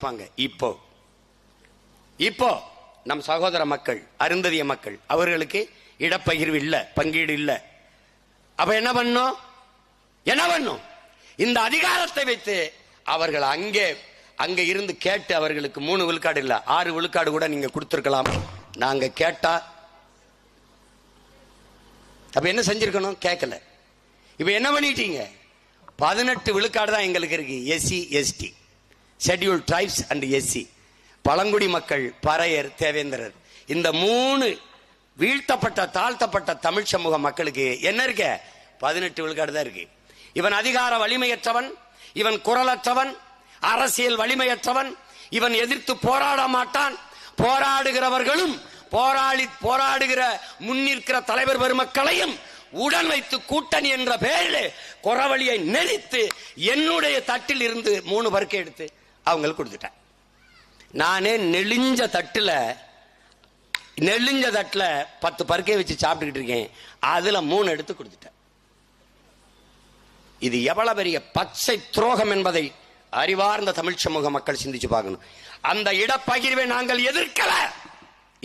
இருப்பாங்க. இப்போ. இப்போ நம் சகோதர மக்கள் அருந்ததிய மக்கள் அவர்களுக்கு இடப்பகிர்வு இல்ல பங்கீடு இல்ல. அப்ப என்ன பண்ணும்? என்ன பண்ணும்? இந்த அதிகாரத்தை வைத்து அவர்கள் அங்கே அங்க இருந்து கேட்டு அவர்களுக்கு மூணு விழுக்காடு இல்ல ஆறு விழுக்காடு கூட நீங்க கொடுத்துருக்கலாம். நாங்க கேட்டா அப்ப என்ன செஞ்சிருக்கணும்? கேட்கல இப்ப என்ன பண்ணிட்டீங்க? பதினெட்டு விழுக்காடு தான் எங்களுக்கு இருக்கு. SC ST. Schedule tribes and SC பழங்குடி மக்கள் பறையர் தேவேந்திரர். இந்த மூணு வீழ்த்தப்பட்ட தாழ்த்தப்பட்ட தமிழ் சமூக மக்களுக்கு என்ன இருக்க? பதினெட்டு விழுக்காடு தான் இருக்கு. இவன் அதிகார வலிமையற்றவன் இவன் குரலற்றவன் அரசியல் வலிமையற்றவன் இவன் எதிர்த்து போராட மாட்டான். போராடுகிறவர்களும் போராளி போராடுகிற முன்னிற்கிற தலைவர் பெருமக்களையும் உடன் வைத்து கூட்டணி என்ற பெயரில் குறவழியை நெறித்து என்னுடைய தட்டில் இருந்து மூணு பருக்கை எடுத்து அவங்களுக்கு கொடுத்துட்டேன். நானே நெளிஞ்ச தட்டில் நெளிஞ்ச தட்டில் பத்து பருக்கையை வச்சு சாப்பிட்டுக்கிட்டு இருக்கேன். அதில் மூணு எடுத்து கொடுத்துட்டேன். இது எவ்வளவு பெரிய பச்சை துரோகம் என்பதை அறிவார்ந்த தமிழ் சமூக மக்கள் சிந்திச்சு பார்க்கணும். அந்த இடப்பகிர்வை நாங்கள் எதிர்க்கல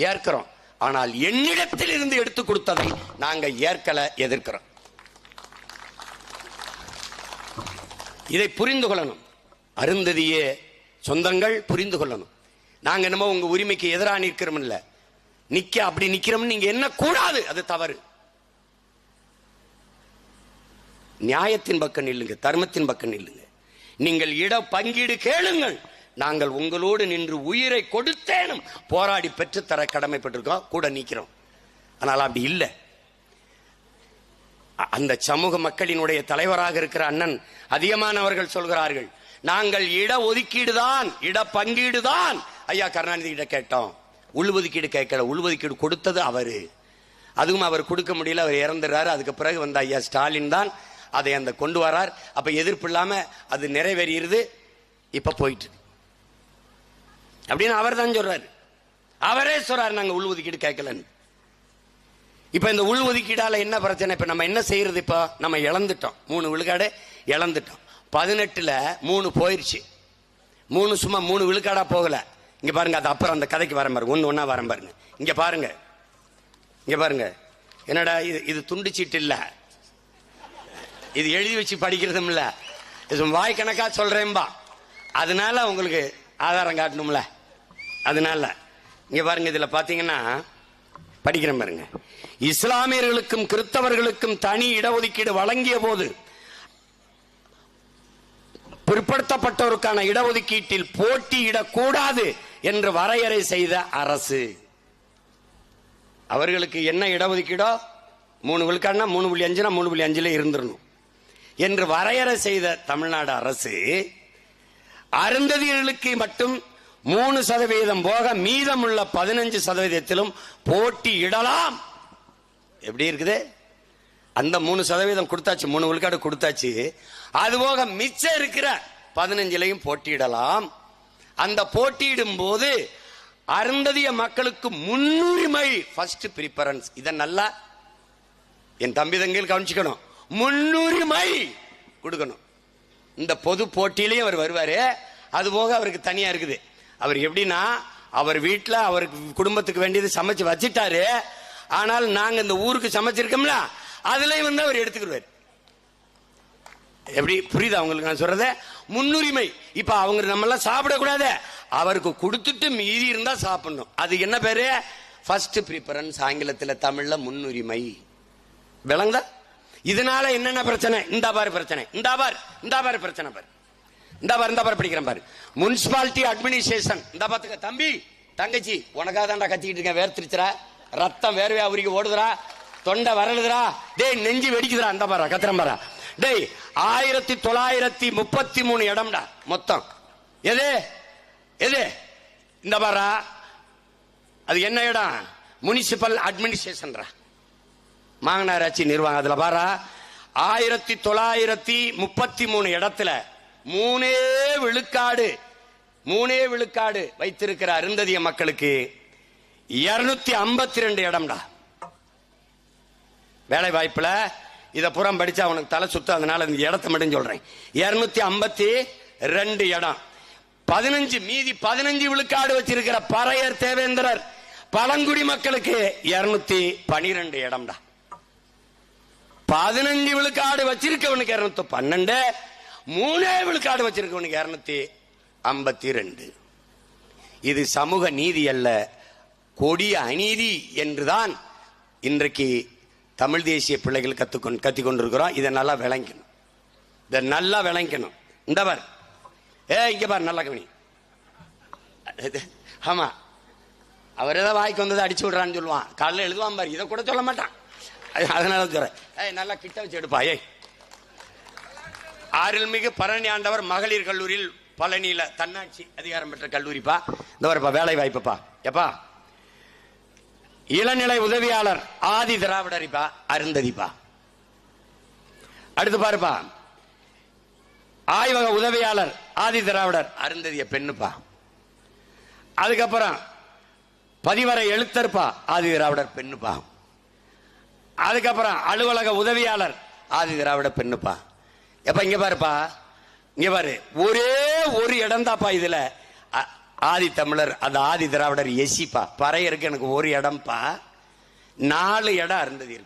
ஏற்கிறோம். ஆனால் என்னிடத்தில் இருந்து எடுத்து கொடுத்ததை நாங்கள் ஏற்கல எதிர்க்கிறோம். இதை புரிந்து கொள்ளணும். அருந்ததியே சொந்தங்கள் புரிந்து கொள்ளணும். நாங்கள் என்னமோ உங்க உரிமைக்கு எதிராக நிற்கிறோம் நிற்க நிக்க அப்படி நிற்கிறோம்னு நீங்க என்ன கூடாது அது தவறு. நியாயத்தின் பக்கம் நில்லுங்க தர்மத்தின் பக்கம் நில்லுங்க. நீங்கள் இட பங்கீடு கேளுங்கள். நாங்கள் உங்களோடு நின்று உயிரை கொடுத்தேனும். போராடி பெற்றுத்தர கடமைப்பட்டிருக்கோம் கூட நிற்கிறோம் ஆனால் அப்படி இல்லை. அந்த சமூக மக்களினுடைய தலைவராக இருக்கிற அண்ணன் அதிகமானவர்கள் சொல்கிறார்கள் நாங்கள் இட ஒதுக்கீடு தான் இட பங்கீடு தான் ஐயா கருணாநிதி கிட்ட கேட்டோம் உள்ஒதுக்கீடு கேட்கல. உள்ஒதுக்கீடு கொடுத்தது அவரு. அதுவும் அவர் கொடுக்க முடியல. அவர் இறந்துடுறாரு. அதுக்கு பிறகு வந்த ஐயா ஸ்டாலின் தான் அதை அந்த கொண்டு வரார். அப்ப எதிர்ப்பு இல்லாம அது நிறைவேறிடுது இப்ப போயிட்டு அப்படின்னு அவர் தான் சொல்றாரு. அவரே சொல்றாரு நாங்க உள்ஒதுக்கீடு கேட்கலன்னு. இப்ப இந்த உள் ஒதுக்கீடால என்ன பிரச்சனை? இப்ப நம்ம என்ன செய்யறது இப்ப? நம்ம இழந்துட்டோம். மூணு விழுக்காடு இழந்துட்டோம். பதினெட்டில் மூணு போயிடுச்சு மூணு சும்மா மூணு விழுக்காடா போகலை. இங்கே பாருங்கள் அது அப்புறம் அந்த கதைக்கு வரேன் பாருங்க. ஒன்று ஒன்றா வரேன் பாருங்க. இங்கே பாருங்க. இங்கே பாருங்க. என்னடா இது இது துண்டு சீட்டு இது எழுதி வச்சு படிக்கிறதும் இல்லை. இது வாய் கணக்காக சொல்கிறேன்பா அதனால உங்களுக்கு ஆதாரம் காட்டணும்ல. அதனால. இங்கே பாருங்க இதில் பார்த்தீங்கன்னா படிக்கிறேன் பாருங்க. இஸ்லாமியர்களுக்கும் கிறிஸ்தவர்களுக்கும் தனி இடஒதுக்கீடு வழங்கிய போது பிற்படுத்தப்பட்டோருக்கான இடஒதுக்கீட்டில் போட்டியிடக்கூடாது என்று வரையறை செய்த அரசு. அவர்களுக்கு என்ன இடஒதுக்கீடோ? மூணு விழுக்காடுனா மூணு புள்ளி அஞ்சுனா மூணு புள்ளி அஞ்சுல இருந்துடணும் என்று வரையறை செய்த தமிழ்நாடு அரசு அருந்ததியர்களுக்கு மட்டும் மூணு சதவீதம் போக மீதமுள்ள பதினஞ்சு சதவீதத்திலும் போட்டியிடலாம். எப்படி இருக்குது? அந்த மூணு சதவீதம் கொடுத்தாச்சு மூணு விழுக்காடு கொடுத்தாச்சு. அது போக மிச்சம் இருக்கிற பதினஞ்சுலையும் போட்டியிடலாம். அந்த போட்டியிடும் போது அருந்ததிய மக்களுக்கு முன்னுரிமை ஃபர்ஸ்ட் ப்ரிஃபரன்ஸ் இதை நல்லா என் தம்பி தங்கையில் கவனிச்சுக்கணும். முன்னுரிமை கொடுக்கணும். இந்த பொது போட்டியிலையும் அவர் வருவார். அது போக அவருக்கு தனியாக இருக்குது. அவர் எப்படின்னா அவர் வீட்டில் அவருக்கு குடும்பத்துக்கு வேண்டியது சமைச்சு வச்சிட்டாரு. ஆனால் நாங்கள் இந்த ஊருக்கு சமைச்சிருக்கோம்ல அதுலயும் வந்து அவர் எடுத்துக்கிடுவார். எப்படி? புரியுதா அவங்களுக்கு நான் சொல்றத? முன்னுரிமை. இப்ப அவங்க நம்ம எல்லாம் சாப்பிடக்கூடாது. அவருக்கு கொடுத்துட்டு மீதி இருந்தா சாப்பிடணும். அது என்ன பேரு? ஃபர்ஸ்ட் ப்ரிஃபரன்ஸ் ஆங்கிலத்துல தமிழ்ல முன்னுரிமை. விளங்குதா? இதனால என்னென்ன பிரச்சனை? இந்த பாரு பிரச்சனை. இந்த பார். இந்த பாரு பிரச்சனை பாரு. இந்த பாரு இந்த பாரு படிக்கிறேன் பாரு. முனிசிபாலிட்டி அட்மினிஸ்ட்ரேஷன் இந்த பாத்துக்க. தம்பி தங்கச்சி உனக்காக தான்டா கத்திக்கிட்டு இருக்கேன். வேர்த்திருச்சுரா ரத்தம் வேர்வையா உரிக்க ஓடுதுடா. தொண்டை வரலுதுடா. டேய் நெஞ்சு வெடிக்குதுடா அந்த பாரா கத்திரம் பாரா. டேய் ஆயிரத்தி தொள்ளாயிரத்தி முப்பத்தி மூணு இடம்டா மொத்தம். எது? எது? இந்த பாரா. அது என்ன இடம்? முனிசிபல் அட்மினிஸ்ட்ரேஷன்ரா மாங்கனாராட்சி நிர்வாகம் அதுல பாரா. ஆயிரத்தி தொள்ளாயிரத்தி முப்பத்தி மூணு இடத்துல மூணே விழுக்காடு மூணே விழுக்காடு வைத்திருக்கிற அருந்ததிய மக்களுக்கு இருநூத்தி ஐம்பத்தி ரெண்டு இடம்டா. வேலை வாய்ப்பில் இதை புறம் படிச்சா அவனுக்கு தலை சுத்து அதனால இந்த இடத்த மட்டும் சொல்றேன். இருநூத்தி ஐம்பத்தி ரெண்டு இடம். பதினஞ்சு மீதி பதினஞ்சு விழுக்காடு வச்சிருக்கிற பறையர் தேவேந்திரர் பழங்குடி மக்களுக்கு இருநூத்தி பனிரெண்டு இடம்டா. பதினஞ்சு விழுக்காடு வச்சிருக்கவனுக்கு இருநூத்தி பன்னெண்டு மூணே விழுக்காடு வச்சிருக்கவனுக்கு இருநூத்தி ஐம்பத்தி ரெண்டு. இது சமூக நீதி அல்ல கொடிய அநீதி என்றுதான் இன்றைக்கு தமிழ் தேசிய பிள்ளைகள் கற்றுக்கொண்டு கத்தி கொண்டிருக்கிறோம் இதை நல்லா விளங்கணும். இதை நல்லா விளங்கணும். இந்த பார். ஏ இங்கே பார் நல்லா கவனி. ஆமாம் அவர் ஏதாவது வாய்க்கு வந்ததை அடிச்சு விடுறான்னு சொல்லுவான். காலையில் எழுதுவான் பாரு. இதை கூட சொல்ல மாட்டான். அதனால சொல்றேன். ஏய் நல்லா கிட்ட வச்சு எடுப்பா. ஏய். அருள்மிகு பழனி ஆண்டவர் மகளிர் கல்லூரியில் பழனியில் தன்னாட்சி அதிகாரம் பெற்ற கல்லூரிப்பா. இந்த வரப்பா வேலை வாய்ப்புப்பா. எப்பா? இளநிலை உதவியாளர் ஆதி திராவிடரிப்பா அருந்ததிப்பா. அடுத்து பாருப்பா. ஆய்வக உதவியாளர் ஆதி திராவிடர் அருந்ததிய பெண்ணுப்பா. அதுக்கப்புறம் பதிவரை எழுத்தர்ப்பா ஆதி திராவிடர் பெண்ணுப்பா. அதுக்கப்புறம் அலுவலக உதவியாளர் ஆதி திராவிட பெண்ணுப்பா. எப்ப இங்க பாருப்பா. இங்க பாரு. ஒரே ஒரு இடம் தாப்பா இதுல. ஆதி தமிழர் அது ஆதி திராவிடர் எசிப்பா. பறையருக்கு எனக்கு ஒரு இடம்ப்பா நாலு இடம் அருந்ததி இருப்பா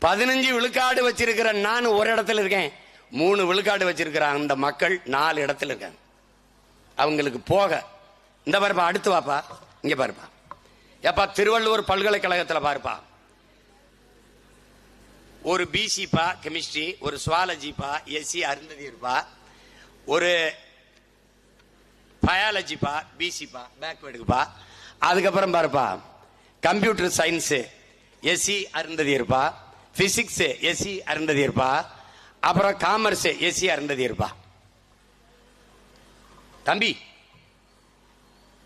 பதினஞ்சு விழுக்காடு வச்சிருக்கிற நான் ஒரு இடத்துல இருக்கேன். மூணு விழுக்காடு வச்சிருக்கிற அந்த மக்கள் நாலு இடத்துல இருக்காங்க. அவங்களுக்கு போக. இந்த பாருப்பா அடுத்து வாப்பா. இங்க பாருப்பா. எப்பா திருவள்ளுவர் பல்கலைக்கழகத்துல பாருப்பா. ஒரு பிசிப்பா கெமிஸ்ட்ரி ஒரு சுவாலஜிப்பா எஸ்சி அருந்ததி இருப்பா. ஒரு பயாலஜிப்பா பிசிப்பா பேக்வேர்டுக்குப்பா அதுக்கப்புறம் பாருப்பா கம்ப்யூட்டர் சயின்ஸு எஸ்சி அருந்ததி இருப்பா ஃபிசிக்ஸு எஸ்சி அருந்ததி இருப்பா அப்புறம் காமர்ஸ் எஸ்சி அருந்ததி இருப்பா தம்பி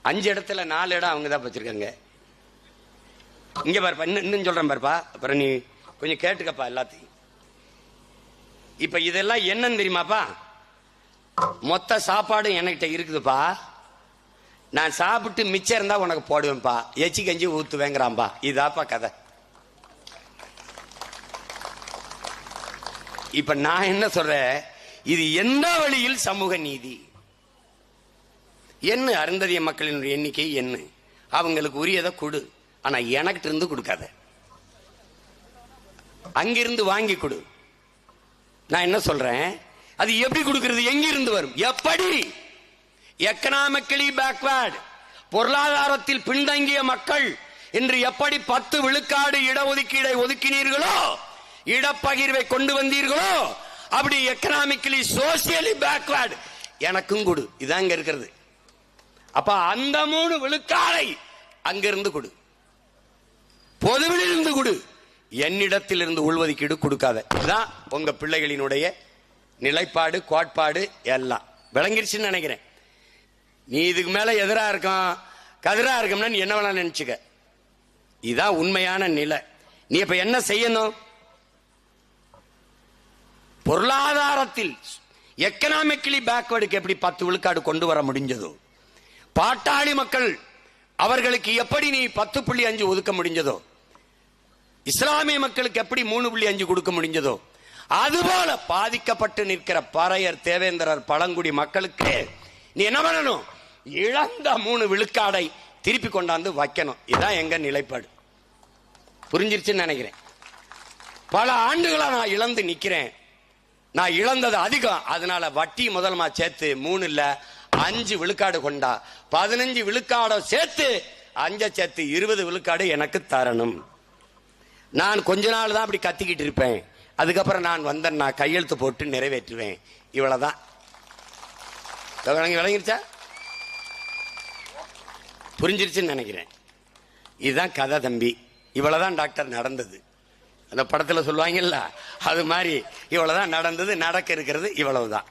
அஞ்சு இடத்துல நாலு இடம் அவங்க தான் வச்சுருக்காங்க. இங்கே பாருப்பா இன்னும் இன்னும் சொல்றேன் பாருப்பா. அப்புறம் நீ கொஞ்சம் கேட்டுக்கப்பா எல்லாத்தையும். இப்போ இதெல்லாம் என்னன்னு தெரியுமாப்பா? மொத்த சாப்பாடு என்கிட்ட இருக்குதுப்பா. நான் சாப்பிட்டு மிச்சம் இருந்தா உனக்கு போடுவேன்ப்பா. எச்சி கஞ்சி ஊத்துவேங்கிறான்பா. இதாப்பா கதை. இப்ப நான் என்ன சொல்றேன்? இது எந்த வழியில் சமூக நீதி? என்ன அருந்ததிய மக்களின் எண்ணிக்கை என்ன? அவங்களுக்கு உரியதை கொடு. ஆனா எனக்கிட்ட இருந்து கொடுக்காத. அங்கிருந்து வாங்கி கொடு. நான் என்ன சொல்றேன்? அது எப்படி கொடுக்கிறது? எங்கிருந்து வரும்? எப்படி? Economically backward. பொருளாதாரத்தில் பின்தங்கிய மக்கள் இன்று எப்படி பத்து விழுக்காடு இடஒதுக்கீடை ஒதுக்கினீர்களோ இடப்பகிர்வை கொண்டு வந்தீர்களோ அப்படி எக்கனாமிக்கலி சோசியலி பேக்வேர்டு எனக்கும் கொடு. இதாங்க இருக்கிறது. அப்ப அந்த மூணு விழுக்காடை அங்கிருந்து கொடு. பொதுவிலிருந்து கொடு. என்னிடத்தில் இருந்து உள்ஒதுக்கீடு கொடுக்காத. இதுதான் உங்க பிள்ளைகளினுடைய நிலைப்பாடு கோட்பாடு எல்லாம். விளங்கிருச்சுன்னு நினைக்கிறேன். நீ இதுக்கு மேல எதிரா இருக்கும் கதிரா இருக்கும்னு நீ என்ன வேணாலும் நினைச்சுக்க. இதான் உண்மையான நிலை. நீ இப்ப என்ன செய்யணும்? பொருளாதாரத்தில் எக்கனாமிக்கலி பேக்வேர்டுக்கு எப்படி பத்து விழுக்காடு கொண்டு வர முடிஞ்சதோ பாட்டாளி மக்கள் அவர்களுக்கு எப்படி நீ பத்து புள்ளி அஞ்சு ஒதுக்க முடிஞ்சதோ இஸ்லாமிய மக்களுக்கு எப்படி மூணு புள்ளி அஞ்சு கொடுக்க முடிஞ்சதோ அதுபோல பாதிக்கப்பட்டு நிற்கிற பாறையர் தேவேந்திரர் பழங்குடி மக்களுக்கு நீ என்ன பண்ணணும்? இழந்த மூணு விழுக்காடை திருப்பி கொண்டாந்து வைக்கணும். இதான் எங்க நிலைப்பாடு. புரிஞ்சிருச்சுன்னு நினைக்கிறேன். பல ஆண்டுகளா நான் இழந்து நிக்கிறேன். நான் இழந்தது அதிகம். அதனால வட்டி முதலமா சேர்த்து மூணு இல்ல அஞ்சு விழுக்காடு கொண்டா பதினஞ்சு விழுக்காடோ சேர்த்து அஞ்ச சேர்த்து இருபது விழுக்காடு எனக்கு தரணும். நான் கொஞ்ச நாள் தான் அப்படி கத்திக்கிட்டு இருப்பேன். அதுக்கப்புறம் நான் வந்தேன் நான் கையெழுத்து போட்டு நிறைவேற்றுவேன். இவ்வளவுதான். விளங்கிருச்சா? புரிஞ்சிருச்சுன்னு நினைக்கிறேன். இதுதான் கதை தம்பி. இவ்வளவுதான் டாக்டர் நடந்தது. அந்த படத்துல சொல்லுவாங்கல்ல அது மாதிரி இவ்வளவுதான் நடந்தது நடக்க இருக்கிறது இவ்வளவுதான்.